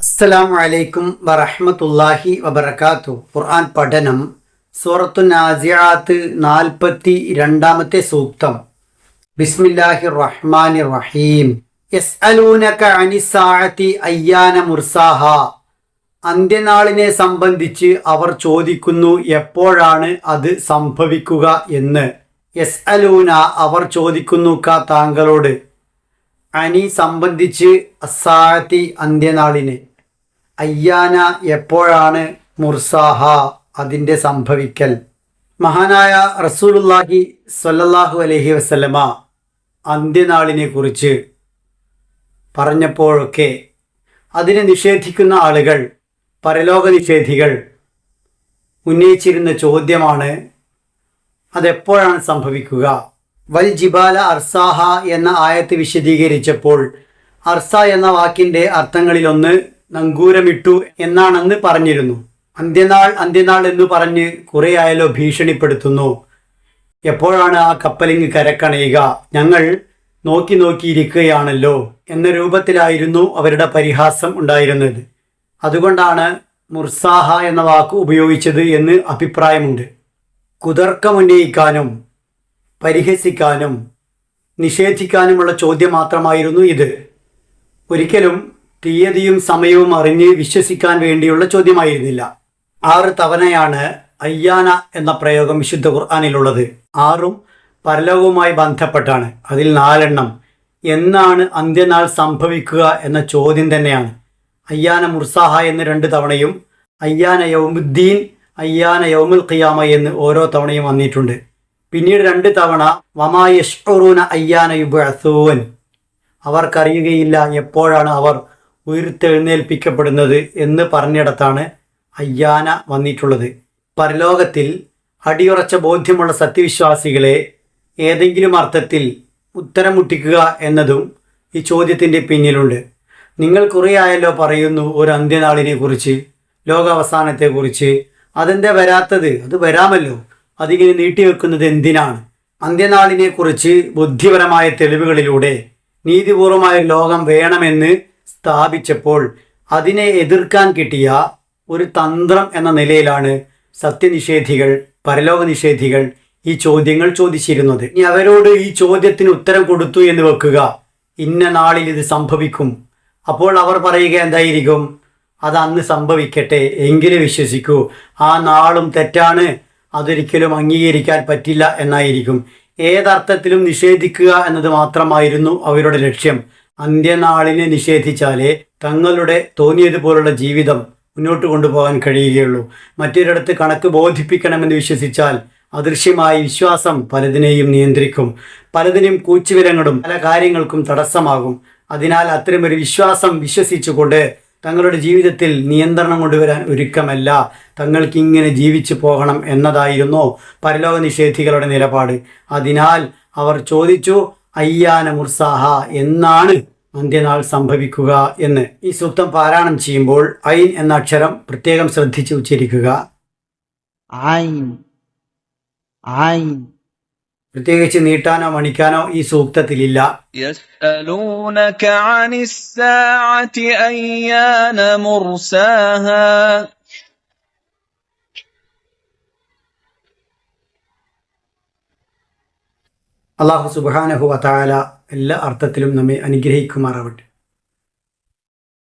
അസ്സലാമു വലൈക്കും വറഹ്മത്തുള്ളാഹി വബർക്കാത്തു ഖുർആൻ പഠനം സൂറത്തു നാസിയാത്ത് നാൽപ്പത്തി രണ്ടാമത്തെ സൂക്തം. ബിസ്മില്ലാഹി റഹ്മാനിർ റഹീം യസ്അലൂനക അനിസ്സാഅത്തി അയ്യാന മുർസാഹ. അന്ത്യനാളിനെ സംബന്ധിച്ച് അവർ ചോദിക്കുന്നു എപ്പോഴാണ് അത് സംഭവിക്കുക എന്ന്. എസ് അലൂന അവർ ചോദിക്കുന്നു ക താങ്കളോട്. അനി സംബന്ധിച്ച് അസാഹത്തി അന്ത്യനാളിന്. അയ്യാന എപ്പോഴാണ് മുർസാഹ അതിന്റെ സംഭവിക്കൽ? മഹാനായ റസൂലുല്ലാഹി സ്വല്ലല്ലാഹു അലൈഹി വസല്ലമ അന്ത്യനാളിനെ കുറിച്ച് പറഞ്ഞപ്പോഴൊക്കെ അതിനെ നിഷേധിക്കുന്ന ആളുകൾ പരലോക നിഷേധികൾ ഉന്നയിച്ചിരുന്ന ചോദ്യമാണ് അതെപ്പോഴാണ് സംഭവിക്കുക? വൽ ജിബാല അർസാഹ എന്ന ആയത്ത് വിശദീകരിച്ചപ്പോൾ അർസ എന്ന വാക്കിന്റെ അർത്ഥങ്ങളിലൊന്ന് നങ്കൂരമിട്ടു എന്നാണെന്ന് പറഞ്ഞിരുന്നു. അന്ത്യനാൾ അന്ത്യനാൾ എന്ന് പറഞ്ഞ് കുറേയായാലോ ഭീഷണിപ്പെടുത്തുന്നു. എപ്പോഴാണ് ആ കപ്പലിങ് കരക്കണയുക? ഞങ്ങൾ നോക്കി നോക്കിയിരിക്കുകയാണല്ലോ എന്ന രൂപത്തിലായിരുന്നു അവരുടെ പരിഹാസം ഉണ്ടായിരുന്നത്. അതുകൊണ്ടാണ് മുർസാഹ എന്ന വാക്ക് ഉപയോഗിച്ചത് എന്ന് അഭിപ്രായമുണ്ട്. കുതർക്കമുന്നയിക്കാനും പരിഹസിക്കാനും നിഷേധിക്കാനുമുള്ള ചോദ്യം മാത്രമായിരുന്നു ഇത്. ഒരിക്കലും തീയതിയും സമയവും അറിഞ്ഞ് വിശ്വസിക്കാൻ വേണ്ടിയുള്ള ചോദ്യമായിരുന്നില്ല. ആറ് തവണയാണ് അയ്യാന എന്ന പ്രയോഗം വിശുദ്ധ ഖുർആാനിലുള്ളത്. ആറും പരലോകവുമായി ബന്ധപ്പെട്ടാണ്. അതിൽ നാലെണ്ണം എന്നാണ് അന്ത്യനാൾ സംഭവിക്കുക എന്ന ചോദ്യം തന്നെയാണ്. അയ്യാന മുർസാഹ എന്ന് രണ്ട് തവണയും അയ്യാന യൗമുദ്ദീൻ അയ്യാന യൗമുൽ ഖിയാമ എന്ന് ഓരോ തവണയും വന്നിട്ടുണ്ട്. പിന്നീട് രണ്ട് തവണ വമായഷ്റൂന അയ്യാന യുബഅസൂൻ. അവർക്കറിയുകയില്ല എപ്പോഴാണ് അവർ ഉയർത്തെഴുന്നേൽപ്പിക്കപ്പെടുന്നത് എന്ന് പറഞ്ഞിടത്താണ് അയ്യാന വന്നിട്ടുള്ളത്. പരലോകത്തിൽ അടിയുറച്ച ബോധ്യമുള്ള സത്യവിശ്വാസികളെ ഏതെങ്കിലും അർത്ഥത്തിൽ ഉത്തരം മുട്ടിക്കുക എന്നതും ഈ ചോദ്യത്തിന്റെ പിന്നിലുണ്ട്. നിങ്ങൾ കുറേയായല്ലോ പറയുന്നു ഒരു അന്ത്യനാളിനെ കുറിച്ച് ലോകാവസാനത്തെക്കുറിച്ച്. അതെന്താ വരാത്തത്? അത് വരാമല്ലോ. അതിങ്ങനെ നീട്ടിവെക്കുന്നത് എന്തിനാണ്? അന്ത്യനാളിനെ കുറിച്ച് ബുദ്ധിപരമായ തെളിവുകളിലൂടെ നീതിപൂർവമായ ലോകം വേണമെന്ന് സ്ഥാപിച്ചപ്പോൾ അതിനെ എതിർക്കാൻ കിട്ടിയ ഒരു തന്ത്രം എന്ന നിലയിലാണ് സത്യനിഷേധികൾ പരലോക നിഷേധികൾ ഈ ചോദ്യങ്ങൾ ചോദിച്ചിരുന്നത്. ഇനി അവരോട് ഈ ചോദ്യത്തിന് ഉത്തരം കൊടുത്തു എന്ന് വെക്കുക. ഇന്ന നാളിൽ ഇത് സംഭവിക്കും. അപ്പോൾ അവർ പറയുക എന്തായിരിക്കും? അത് അന്ന് സംഭവിക്കട്ടെ. എങ്കിലും വിശ്വസിക്കൂ. ആ നാളും തെറ്റാണ്. അതൊരിക്കലും അംഗീകരിക്കാൻ പറ്റില്ല എന്നായിരിക്കും. ഏതർത്ഥത്തിലും നിഷേധിക്കുക എന്നത് മാത്രമായിരുന്നു അവരുടെ ലക്ഷ്യം. അന്ത്യനാളിനെ നിഷേധിച്ചാലേ തങ്ങളുടെ തോന്നിയതുപോലുള്ള ജീവിതം മുന്നോട്ട് കൊണ്ടുപോകാൻ കഴിയുകയുള്ളൂ. മറ്റൊരിടത്ത് കണക്ക് ബോധിപ്പിക്കണമെന്ന് വിശ്വസിച്ചാൽ അദൃശ്യമായ വിശ്വാസം പലതിനെയും നിയന്ത്രിക്കും. പലതിനെയും കൂച്ചുവിലങ്ങളും പല കാര്യങ്ങൾക്കും തടസ്സമാകും. അതിനാൽ അത്തരമൊരു വിശ്വാസം വിശ്വസിച്ചുകൊണ്ട് തങ്ങളുടെ ജീവിതത്തിൽ നിയന്ത്രണം കൊണ്ടുവരാൻ ഒരുക്കമല്ല. തങ്ങൾക്കിങ്ങനെ ജീവിച്ചു പോകണം എന്നതായിരുന്നു പരലോക നിഷേധികളുടെ നിലപാട്. അതിനാൽ അവർ ചോദിച്ചു അയ്യാന മുർസാഹ എന്നാണ് അന്ത്യനാൾ സംഭവിക്കുക എന്ന്? ഈ സൂക്തം പാരായണം ചെയ്യുമ്പോൾ ഐൻ എന്ന അക്ഷരം പ്രത്യേകം ശ്രദ്ധിച്ചു ഉച്ചരിക്കുക. ഐൻ ഐൻ പ്രത്യേകിച്ച് നീട്ടാനോ മണിക്കാനോ ഈ സൂക്തത്തിലില്ല. അള്ളാഹു സുബാനഹു വതാല എല്ലാ അർത്ഥത്തിലും നമ്മെ അനുഗ്രഹിക്കുമാറാവട്ടെ.